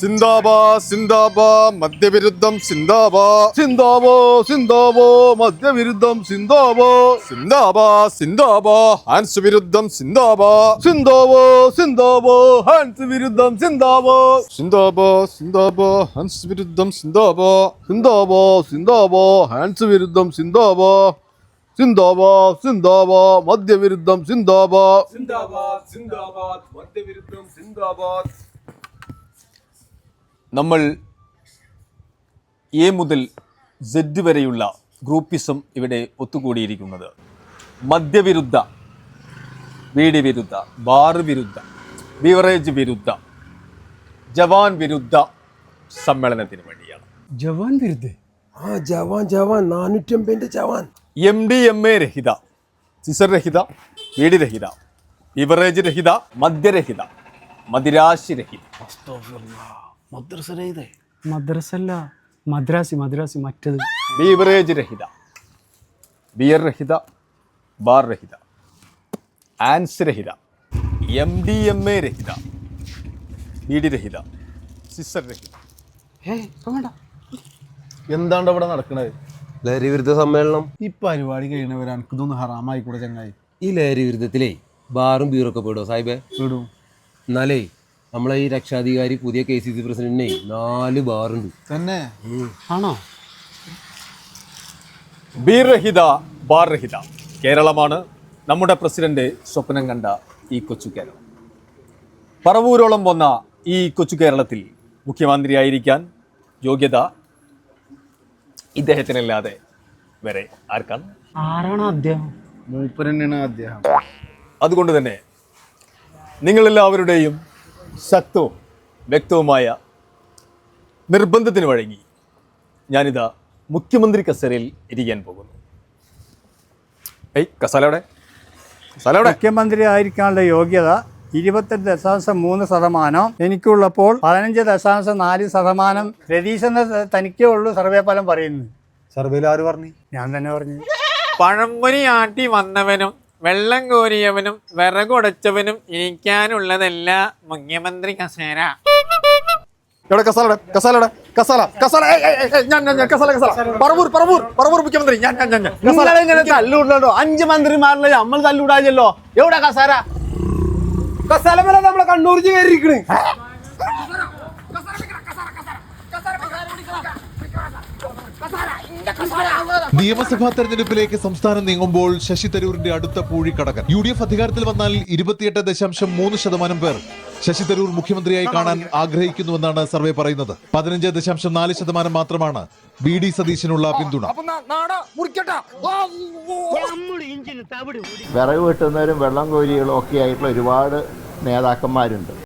സിന്ദാബാ സിന്ദാബാ മദ്യവിരുദ്ധം സിന്ദാബാ. സിന്ദാബോ സിന്ദാബോ മദ്യവിരുദ്ധം സിന്ദാബോ. സിന്ദാബാ സിന്ദാബാ ഹാൻസ് വിരുദ്ധം സിന്ദാബാ. സിന്ദാബോ സിന്ദാബോ ഹാൻസ് വിരുദ്ധം സിന്ദാബോ. സിന്ദാബാ സിന്ദാബാ ഹാൻസ് വിരുദ്ധം സിന്ദാബാ. സിന്ദാബോ സിന്ദാബോ ഹാൻസ് വിരുദ്ധം സിന്ദാബോ. സിന്ദാബാ സിന്ദാബാ മദ്യവിരുദ്ധം സിന്ദാബാ. സിന്ദാബാ സിന്ദാബാദ് മദ്യവിരുദ്ധം സിന്ദാബാദ് നമ്മൾ എ മുതൽ സെഡ് വരെയുള്ള ഗ്രൂപ്പിസം ഇവിടെ ഒത്തുകൂടിയിരിക്കുന്നത്. മദ്യവിരുദ്ധ വീടി വിരുദ്ധ ബാർ വിരുദ്ധ ബിവറേജ് വിരുദ്ധ ജവാൻ വിരുദ്ധ സമ്മേളനത്തിന് വേണ്ടിയാണ്. ജവാൻ വിരുദ്ധ? ആ Jawan Jawan നാനൂറ്റമ്പതിന്റെ Jawan. M D M A രഹിത സിസർ രഹിത വീടി രഹിത ബിവറേജ് രഹിത മദ്യരഹിത മദിരാശി രഹിത. മദ്രസല്ല മദ്രാസി മദ്രാസി മറ്റത്. ബീവറേജ് രഹിത. ബിയർ രഹിത ബാർ രഹിത. ആൻസ് രഹിത. എം ഡി എം എ രഹിത. ബീഡി രഹിത. സിസർ രഹിത. എന്താണ് ഇവിടെ നടക്കുന്നത് ലഹരി വിരുദ്ധ സമ്മേളനം. ഈ പരിപാടി കഴിയണവർ എനിക്കിതൊന്ന് ഹറാമായി കൂടെ ചങ്ങായി. ഈ ലഹരി വിരുദ്ധത്തിലേ ബാറും ബീറൊക്കെ പെടുമോ സാഹിബേ? വിടും എന്നാലേ നമ്മളെ ഈ രക്ഷാധികാരി പുതിയ കെ സി സി പ്രസിഡന്റിനെ നാല് ബാറുണ്ട്. തന്നെ? ആണോ? ബീർ രഹിത ബാർ രഹിത കേരളമാണ് നമ്മുടെ പ്രസിഡന്റ് സ്വപ്നം കണ്ട ഈ കൊച്ചു കേരളം. പറവൂരോളം വന്ന ഈ കൊച്ചു കേരളത്തിൽ മുഖ്യമന്ത്രിയായിരിക്കാൻ യോഗ്യത ഇദ്ദേഹത്തിനല്ലാതെ വരെ ആർക്കാണ്? ആരാണ് അദ്ദേഹം? അദ്ദേഹം. അതുകൊണ്ട് തന്നെ നിങ്ങളെല്ലാവരുടെയും ശക്തവും വ്യക്തവുമായ നിർബന്ധത്തിന് വഴങ്ങി ഞാനിതാ മുഖ്യമന്ത്രി കസേരയിൽ ഇരിക്കാൻ പോകുന്നു. ഏയ് കസാലവിടെ കസാലവിടെ മുഖ്യമന്ത്രി ആയിരിക്കാനുള്ള യോഗ്യത ഇരുപത്തെട്ട് ദശാംശം മൂന്ന് ശതമാനം. എനിക്കുള്ളപ്പോൾ പതിനഞ്ച് ദശാംശം നാല് ശതമാനം. രതീശെന്ന തനിക്കേ ഉള്ളൂ സർവേ ഫലം പറയുന്നു സർവേയിൽ ആര് പറഞ്ഞു? ഞാൻ തന്നെ പറഞ്ഞു. പഴംപൊരി ആട്ടി വന്നവനും വെള്ളം കോരിയവനും വിറകുടച്ചവനും ഇരിക്കാനുള്ളതല്ല മുഖ്യമന്ത്രി കസേര എവിടെ കസാലയുടെ കസാലയുടെ കസാല കസാല ഏയ്, ഏയ്, ഏയ്, ഏയ്, ഞാൻ ഞാൻ ഞാൻ കസാല കസാല പറവൂർ പറവൂർ പറവൂർ മുഖ്യമന്ത്രി ഞാൻ ഞാൻ ഞാൻ ഞാൻ കസാല. നിങ്ങളിങ്ങനെ തല്ലൂടല്ലോ അഞ്ച് മന്ത്രിമാരിലെ നമ്മൾ തല്ലൂടാഞ്ഞല്ലോ എവിടെ കസാര കസാല മേലെ നമ്മളെ കണ്ണൂർജി കയറിയിരിക്കണ് നിയമസഭാ തെരഞ്ഞെടുപ്പിലേക്ക് സംസ്ഥാനം നീങ്ങുമ്പോൾ ശശി തരൂരിന്റെ അടുത്ത പൂഴിക്കടകൻ. യു ഡി എഫ് അധികാരത്തിൽ വന്നാൽ ഇരുപത്തിയെട്ട് ദശാംശം മൂന്ന് ശതമാനം പേർ ശശി തരൂർ മുഖ്യമന്ത്രിയായി കാണാൻ ആഗ്രഹിക്കുന്നുവെന്നാണ് സർവേ പറയുന്നത്. പതിനഞ്ച് ദശാംശം നാല് ശതമാനം മാത്രമാണ് ബി ഡി സതീശനുള്ള പിന്തുണ. വിറക് വെട്ടുന്നവരും വെള്ളം കോരികളും ഒക്കെ ആയിട്ടുള്ള ഒരുപാട് നേതാക്കന്മാരുണ്ട്.